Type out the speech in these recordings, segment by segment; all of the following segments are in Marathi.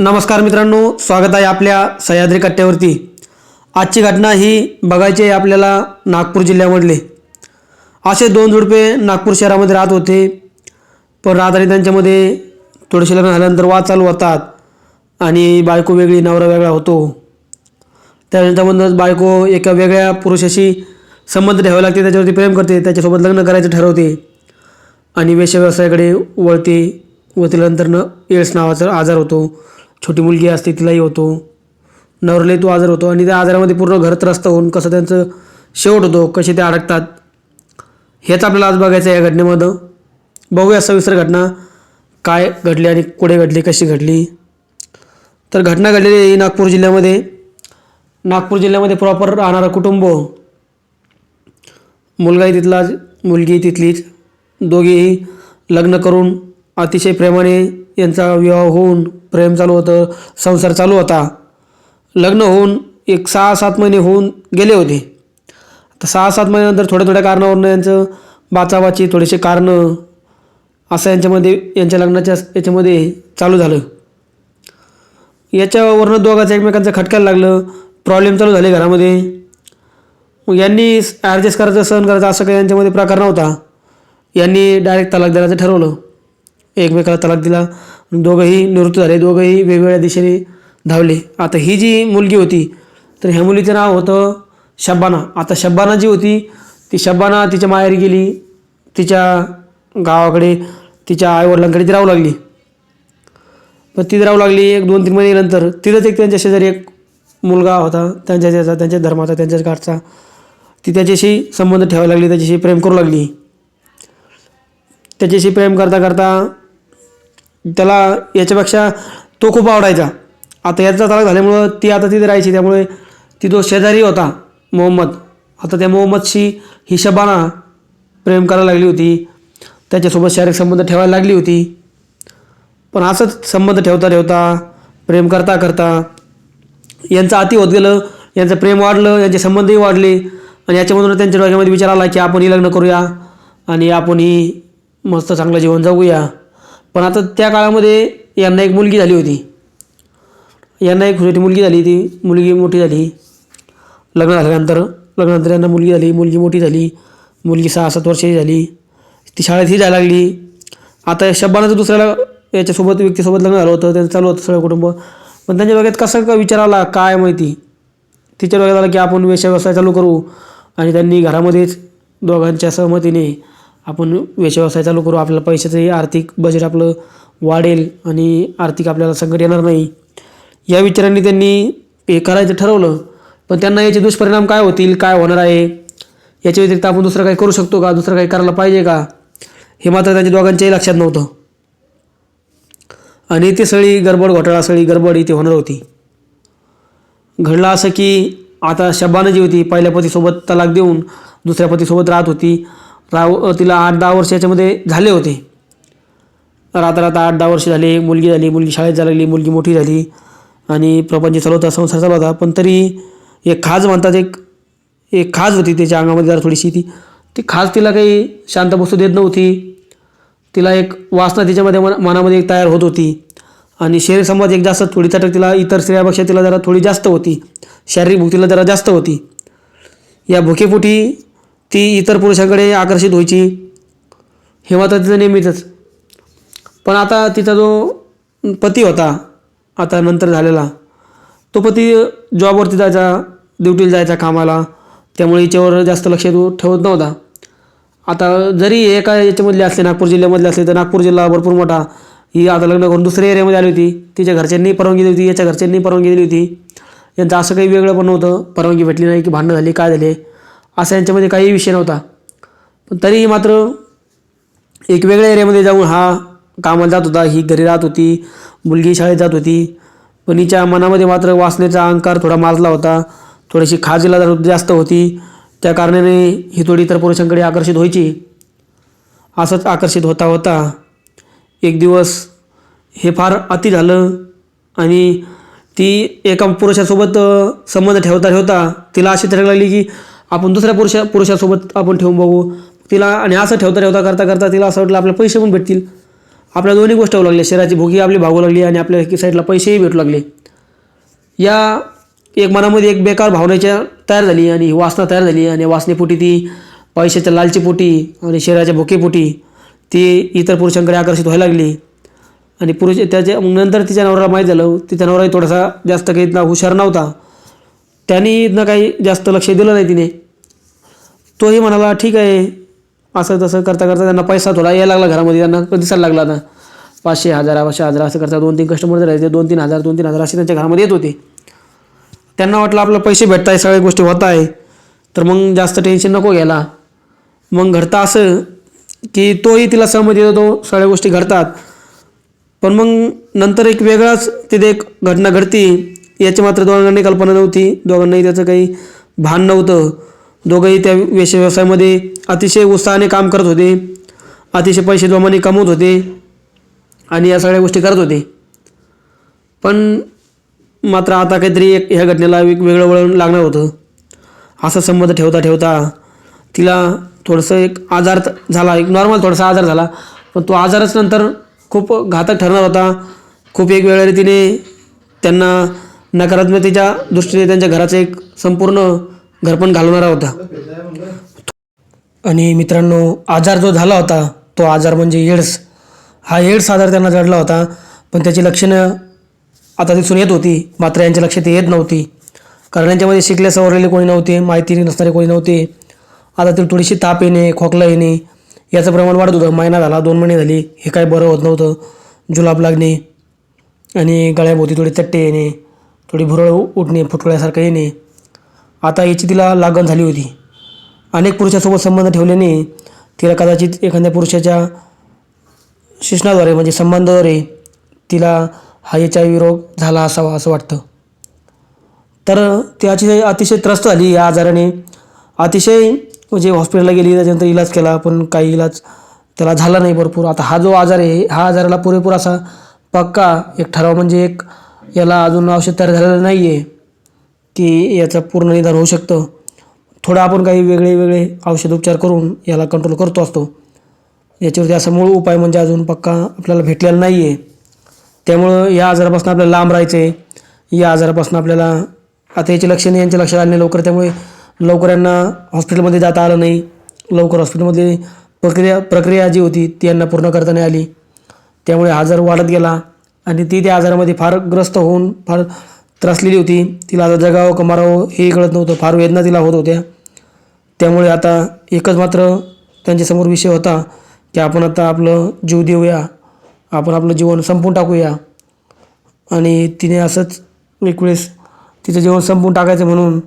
नमस्कार मित्रांनो स्वागत आहे आपल्या सह्याद्री कट्ट्यावरती. आजची घटना ही बघायची आहे आपल्याला नागपूर जिल्ह्यामधले. असे दोन जोडपे नागपूर शहरामध्ये राहत होते. पण राहताना त्यांच्यामध्ये थोडेसे लग्न झाल्यानंतर वाद चालू होतात आणि बायको वेगळी नवरा वेगळा होतो. त्यानंतरमधूनच बायको एका वेगळ्या पुरुषाशी संबंध ठेवावे लागते त्याच्यावरती प्रेम करते त्याच्यासोबत लग्न करायचं ठरवते. आणि वेशव्यवसायाकडे व्यवसायाकडे वळते व तिला एड्स नावाचा आजार होतो. छोटी मुलगी असते तिलाही होतो. नवरलाही तो आजार होतो आणि त्या आजारामध्ये पूर्ण घर त्रस्त होऊन कसं त्यांचं शेवट होतो कसे ते अडकतात. हेच आपल्याला आज बघायचं आहे या घटनेमधं बघूया सविस्तर घटना काय घडली आणि कुठे घडली कशी घडली. तर घटना घडलेली आहे नागपूर जिल्ह्यामध्ये. नागपूर जिल्ह्यामध्ये प्रॉपर राहणारं कुटुंब. मुलगाही तिथलाच मुलगी तिथलीच. दोघेही लग्न करून अतिशय प्रेमाने यांचा विवाह होऊन प्रेम चालू होतं संसार चालू होता. लग्न होऊन एक सहा सात महिने होऊन गेले होते. तर सहा सात महिन्यानंतर थोड्या थोड्या कारणावरून यांचं बाचाबाची थोडेसे कारणं असं यांच्यामध्ये यांच्या लग्नाच्या याच्यामध्ये चालू झालं. याच्यावरनं दोघांचं एकमेकांचं खटकायला लागलं प्रॉब्लेम चालू झाले घरामध्ये. मग यांनी ॲडजस्ट करायचं सहन करायचं असं काही यांच्यामध्ये प्रकार नव्हता. यांनी डायरेक्ट तलाक द्यायचं ठरवलं. एकमेकाला तलाक दिला. दोघंही निवृत्त झाले दोघंही वेगवेगळ्या दिशेने धावले. आता ही जी मुलगी होती तर ह्या मुलीचं नाव होतं शब्बाना. आता शब्बाना जी होती ती शब्बाना तिच्या माहेरी गेली तिच्या गावाकडे तिच्या आईवडिलांकडे ती राहू लागली. पण ती राहू लागली एक दोन तीन महिन्यानंतर तिथंच एक त्यांच्या शेजारी एक मुलगा होता त्यांच्या त्याचा त्यांच्या धर्माचा त्यांच्याच गाठचा ती त्याच्याशी संबंध ठेवायला लागली त्याच्याशी प्रेम करू लागली. त्याच्याशी प्रेम करता करता त्याला याच्यापेक्षा तो खूप आवडायचा. आता याचा तलाक झाल्यामुळं ती आता तिथे राहायची त्यामुळे ती तो शेजारी होता मोहम्मद. आता त्या मोहम्मदशी ही शबाना प्रेम करायला लागली होती. त्याच्यासोबत शारीरिक संबंध ठेवायला लागली होती. पण असंच संबंध ठेवता ठेवता प्रेम करता करता यांचं अति होत गेलं यांचं प्रेम वाढलं यांचे संबंधही वाढले. आणि याच्यामधून त्यांच्या डोक्यामध्ये विचार आला की आपण ही लग्न करूया आणि आपण ही मस्त चांगलं जीवन जगूया. पण आता त्या काळामध्ये यांना एक मुलगी झाली होती. यांना एक छोटी मुलगी झाली ती मुलगी मोठी झाली. लग्न झाल्यानंतर लग्नानंतर यांना मुलगी झाली. मुलगी मोठी झाली. मुलगी सहा सात वर्षाची झाली. ती शाळेतही जायला लागली. आता शब्बानाचं दुसऱ्याला याच्यासोबत व्यक्तीसोबत लग्न झालं होतं. त्यांचं चालू होतं सगळं कुटुंब. पण त्यांच्या डोक्यात कसं का विचार आला? काय माहिती? तिच्या डोक्यात आला की आपण वेश्या व्यवसाय चालू करू. आणि त्यांनी घरामध्येच दोघांच्या सहमतीने आपण वेश्या व्यवसाय चालू करू. आपल्याला पैशाचंही आर्थिक बजेट आपलं वाढेल आणि आर्थिक आपल्याला संकट येणार नाही. या विचारांनी त्यांनी हे करायचं ठरवलं. पण त्यांना याचे दुष्परिणाम काय होतील काय होणार आहे? याच्या व्यतिरिक्त आपण दुसरं काही करू शकतो का? दुसरं काही करायला पाहिजे का? हे मात्र त्यांच्या दोघांच्याही लक्षात नव्हतं. आणि ते सगळी गडबड घोटाळा सगळी गडबड इथे होणार होती. घडलं असं की आता शब्बानं जी होती पहिल्या पतीसोबत तलाक देऊन दुसऱ्या पतीसोबत राहत होती. राव तिला आठ दहा वर्ष याच्यामध्ये झाले होते. राहता राहता आठ दहा वर्ष झाले मुलगी झाली मुलगी शाळेत जायला लागली मुलगी मोठी झाली आणि प्रपंच चालू होता संसार चालू होता. पण तरी एक खाज म्हणतात एक एक खाज होती त्याच्या अंगामध्ये जरा थोडीशी ती. ती खाज तिला काही शांत बसू देत नव्हती. तिला एक वासना तिच्यामध्ये मन मनामध्ये एक तयार होत होती. आणि शरीर संवाद एक जास्त थोडी चटक तिला इतर स्त्रियापेक्षा तिला जरा थोडी जास्त होती. शारीरिक भूक तिला जरा जास्त होती. या भुकेपोटी ती इतर पुरुषांकडे आकर्षित व्हायची. हे मात्र तिचं नेहमीच पण आता तिचा जो पती होता आता नंतर झालेला तो पती जॉबवरती जायचा ड्युटीला जायचा कामाला. त्यामुळे हिच्यावर जास्त लक्ष ठेवत नव्हता. आता जरी एका याच्यामधले असले नागपूर जिल्ह्यामधले असले तर नागपूर जिल्हा भरपूर मोठा. ही आता लग्न करून दुसऱ्या एरियामध्ये आली होती. तिच्या घरच्यांनी परवानगी दिली होती याच्या घरच्यांनी परवानगी दिली होती. यांचं असं काही वेगळं पण नव्हतं. परवानगी भेटली नाही की भांडणं झाली काय झाले. असा यांच्यामध्ये काही विषय नव्हता. पण तरीही मात्र एक वेगळ्या एरियामध्ये जाऊन हा कामाला जात होता. ही घरी राहत होती. मुलगी शाळेत जात होती. पण हिच्या मनामध्ये मात्र वासनेचा अहंकार थोडा माजला होता. थोडीशी खाजीला जास्त होती. त्या कारणाने ही थोडी इतर पुरुषांकडे आकर्षित व्हायची. असंच आकर्षित होता होता. एक दिवस हे फार अति झालं आणि ती एका पुरुषासोबत संबंध ठेवता ठेवता तिला अशी ठरवली लागली की आपण दुसऱ्या पुरुषा पुरुषासोबत आपण ठेवून बघू. तिला आणि असं ठेवता ठेवता करता करता तिला असं वाटलं आपल्याला पैसे पण भेटतील. आपल्या दोन्ही गोष्ट होऊ लागल्या शरीराची भूकी आपली भागू लागली आणि आपल्या एकी साईडला पैसेही भेटू लागले. या एक मनामध्ये एक बेकार भावनेच्या तयार झाली आणि ही वासना तयार झाली आणि वासनेपोटी ती पैशाच्या लालचीपोटी आणि शरीराच्या भुकेपोटी ती इतर पुरुषांकडे आकर्षित व्हायला लागली. आणि पुरुष त्याच्या मग नंतर तिच्या नवऱ्याला माहीत झालं. तिचा नवराही थोडासा जास्त काही हुशार नव्हता. त्यांनी इथनं काही जास्त लक्ष दिलं नाही तिने. तोही म्हणाला ठीक आहे. असं तसं करता करता त्यांना पैसा थोडा यायला लागला घरामध्ये. त्यांना दिसायला लागला आता. पाचशे हजार पाचशे हजार असं करता दोन तीन कस्टमर जर राहायचे दोन तीन हजार दोन तीन हजार असे त्यांच्या घरामध्ये येत होते. त्यांना वाटलं आपलं पैसे भेटत आहे सगळ्या गोष्टी होत आहे तर मग जास्त टेन्शन नको घ्यायला. मग घडतं असं की तोही तिला सहमती देतो सगळ्या गोष्टी घडतात. पण मग नंतर एक वेगळाच तिथे एक घटना घडती. याची मात्र दोघांनी कल्पना नव्हती. दोघांनाही त्याचं काही भान नव्हतं. दोघंही त्या वेश व्यवसायामध्ये अतिशय उत्साहाने काम करत होते. अतिशय पैसे जोमाने कमवत होते आणि या सगळ्या गोष्टी करत होते. पण मात्र आता काहीतरी एक ह्या घटनेला एक वेगळं वळण लागणार होतं. असा संबंध ठेवता ठेवता तिला थोडंसं एक आजार झाला. एक नॉर्मल थोडासा आजार झाला. पण तो आजारच नंतर खूप घातक ठरणार होता. खूप एक वेळेला तिने त्यांना नकारात्मकतेच्या दृष्टीने त्यांच्या घराचं एक संपूर्ण घरपण घालवणारा होता. आणि मित्रांनो आजार जो झाला होता तो आजार म्हणजे एड्स. हा एड्स आजार त्यांना जडला होता पण त्याची लक्षणं आता दिसून येत होती. मात्र यांच्या लक्षात येत नव्हती. कारण यांच्यामध्ये शिकले सवरलेले कोणी नव्हते माहिती नसणारे कोणी नव्हते. आता ते थोडीशी ताप येणे खोकला येणे याचं प्रमाण वाढत होतं. महिना झाला दोन महिने झाले हे काय बरं होत नव्हतं. जुलाब लागणे आणि गळ्याभोवती थोडे चट्टे येणे. थोडी भुरळ उठणे फुटकुळ्यासारखं येणे. आता याची तिला लागण झाली होती. अनेक पुरुषासोबत संबंध ठेवल्याने तिला कदाचित एखाद्या पुरुषाच्या शिक्षणाद्वारे म्हणजे संबंधाद्वारे तिला हा एच आय व्ही रोग झाला असावा असं वाटतं. तर ती अतिशय अतिशय त्रस्त झाली. या आजाराने अतिशय म्हणजे हॉस्पिटलला गेली त्याच्यानंतर इलाज केला पण काही इलाज त्याला झाला नाही भरपूर. आता हा जो आजार आहे हा आजाराला पुरेपूर असा पक्का एक ठराव म्हणजे एक याला अजून औषध तयार झालेलं नाही आहे की याचं पूर्ण निदान होऊ शकतं. थोडं आपण काही वेगळे वेगळे औषध उपचार करून याला कंट्रोल करतो असतो. याच्यावरती असा मूळ उपाय म्हणजे अजून पक्का आपल्याला भेटलेला नाही आहे त्यामुळं या आजारापासून आपल्याला लांब राहायचं आहे या आजारापासून आपल्याला आता याची लक्षणे यांच्या लक्षात आले नाही लवकर त्यामुळे लवकर यांना हॉस्पिटलमध्ये जाता आलं नाही. लवकर हॉस्पिटलमध्ये प्रक्रिया प्रक्रिया जी होती ती यांना पूर्ण करता नाही आली. त्यामुळे आजार वाढत गेला. आणि ती त्या आजारामध्ये फार ग्रस्त होऊन फार त्रासलेली होती. तिला आता जगावं का मारावं हेही कळत नव्हतं. फार वेदना तिला होत होत्या. त्यामुळे आता एकच मात्र त्यांच्यासमोर विषय होता की आपण आता आपलं जीव देऊया. आपण आपलं जीवन संपून टाकूया. आणि तिने असंच एक वेळेस तिचं जीवन संपून टाकायचं म्हणून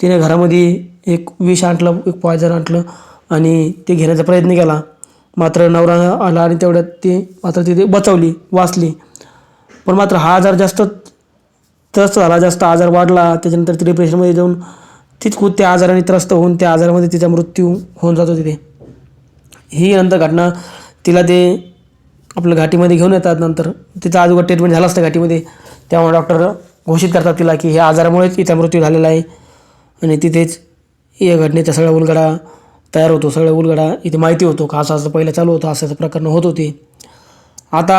तिने घरामध्ये एक विष आणलं एक पॉयझन आणलं आणि ते घेण्याचा प्रयत्न केला. मात्र नवरा आला आणि तेवढ्यात ती मात्र तिथे बचावली वाचली. पण मात्र हा आजार जास्त त्रस्त झाला जास्त आजार वाढला त्याच्यानंतर ती डिप्रेशनमध्ये जाऊन तीच खूप त्या आजाराने त्रस्त होऊन त्या आजारामध्ये तिचा मृत्यू होऊन जातो तिथे. ही नंतर घटना तिला ते आपल्या घाटीमध्ये घेऊन येतात नंतर. तिचा अगोदर ट्रीटमेंट झाला असतं घाटीमध्ये. त्यामुळे डॉक्टर घोषित करतात तिला की ह्या आजारामुळेच तिचा मृत्यू झालेला आहे. आणि तिथेच या घटनेचा सगळा उलगडा तयार होतो. सगळा उलगडा इथे माहिती होतो का असं असं पहिलं चालू होतं असं असं प्रकरणं होत होती. आता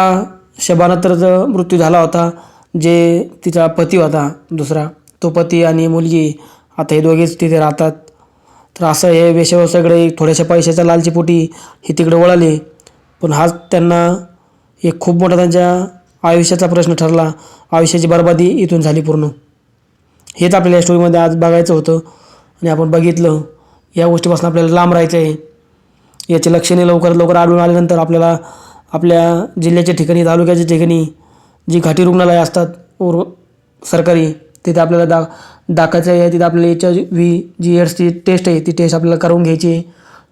शबाना तर मृत्यू झाला होता जे तिचा पती होता दुसरा तो पती आणि मुलगी आता हे दोघेच तिथे राहतात. तर असं हे वेश्याव्यवसायाकडे थोड्याशा पैशाच्या लालचीपोटी हे तिकडे वळाले. पण हाच त्यांना एक खूप मोठा त्यांच्या आयुष्याचा प्रश्न ठरला. आयुष्याची बर्बादी इथून झाली पूर्ण. हेच आपल्याला या स्टोरीमध्ये आज बघायचं होतं. आणि आपण बघितलं या गोष्टीपासून आपल्याला लांब राहायचं आहे याची लक्षणे लवकरात लवकर आढळून आल्यानंतर आपल्याला आपल्या जिल्ह्याच्या ठिकाणी तालुक्याच्या ठिकाणी जी घाटी रुग्णालयं असतात उर सरकारी तिथे आपल्याला दा दाखायचं आहे. तिथे आपल्याला एच आय व्ही जी एड्सची टेस्ट आहे ती टेस्ट आपल्याला करून घ्यायची आहे.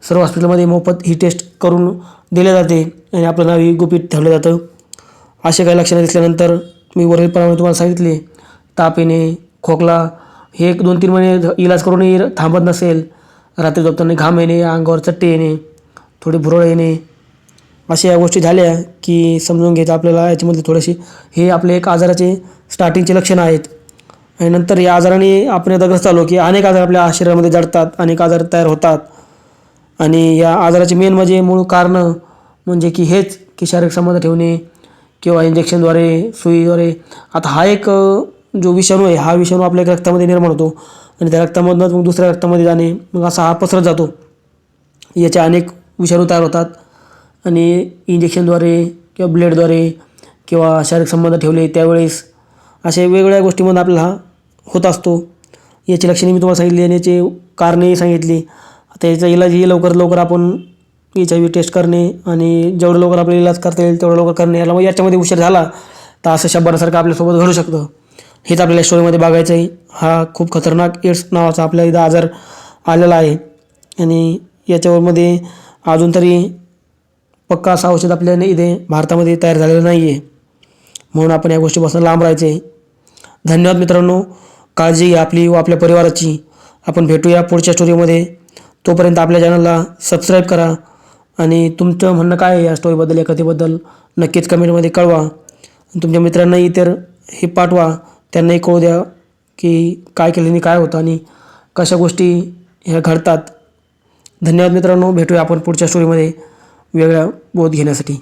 सर्व हॉस्पिटलमध्ये मोफत ही टेस्ट करून दिल्या जाते आणि आपलं नाव ही गुपित ठेवलं जातं. असे काही लक्षणं दिसल्यानंतर मी वरीलप्रमाणे तुम्हाला सांगितले ताप येणे खोकला हे एक दोन तीन महिने इलाज करूनही थांबत नसेल. रात्री झोपताना घाम येणे अंगावर चट्टे येणे थोडी भुरळ येणे अशा या गोष्टी झाल्या की समजून घ्यायचं आपल्याला याच्यामध्ये थोडेसे हे आपले एक आजाराचे स्टार्टिंगचे लक्षणं आहेत. आणि नंतर या आजाराने आपण आता ग्रस्त आलो की अनेक आजार आपल्या शरीरामध्ये जडतात अनेक आजार तयार होतात. आणि या आजाराचे मेन म्हणजे मूळ कारणं म्हणजे की हेच की शारीरिक संबंध ठेवणे किंवा इंजेक्शनद्वारे सुईद्वारे. आता हा एक जो विषाणू आहे हा विषाणू आपल्या रक्तामध्ये निर्माण होतो. आणि त्या रक्तामधूनच मग दुसऱ्या रक्तामध्ये जाणे मग असा हा पसरत जातो. याचे अनेक विषाणू तयार होतात. आणि इंजेक्शनद्वारे किंवा ब्लेडद्वारे किंवा शारीरिक संबंध ठेवले त्यावेळेस अशा वेगवेगळ्या गोष्टींमध्ये आपला हा होत असतो. याची लक्षणे मी तुम्हाला सांगितली आणि याची कारणेही सांगितली. आता याचा इलाजही लवकर लवकर आपण एच आय व्ही टेस्ट करणे आणि जेवढं लवकर आपल्याला इलाज करता येईल तेवढं लवकर करणे याला मग याच्यामध्ये उशीर झाला तर असं शब्दासारखं आपल्यासोबत घडू शकतं. हेच आपल्याला स्टोरीमध्ये बघायचं आहे हा खूप खतरनाक एड्स नावाचा आपल्या इथं आजार आलेला आहे. आणि याच्यामध्ये अजून तरी पक्का असं औषध आपल्या इथे भारतामध्ये तयार झालेलं नाही आहे म्हणून आपण या गोष्टीपासून लांब राहायचे. आहे धन्यवाद मित्रांनो. काळजी घ्या आपली व आपल्या परिवाराची. आपण भेटूया पुढच्या स्टोरीमध्ये तोपर्यंत आपल्या चॅनलला सबस्क्राईब करा. आणि तुमचं म्हणणं काय आहे या स्टोरीबद्दल या कथेबद्दल नक्कीच कमेंटमध्ये कळवा. आणि तुमच्या मित्रांनाही इतर हे पाठवा. त्यांनाही कळू द्या की काय केल्याने काय होतं आणि कशा गोष्टी ह्या घडतात. धन्यवाद मित्रांनो. भेटूया आपण पुढच्या स्टोरीमध्ये वेगळा बोध घेण्यासाठी.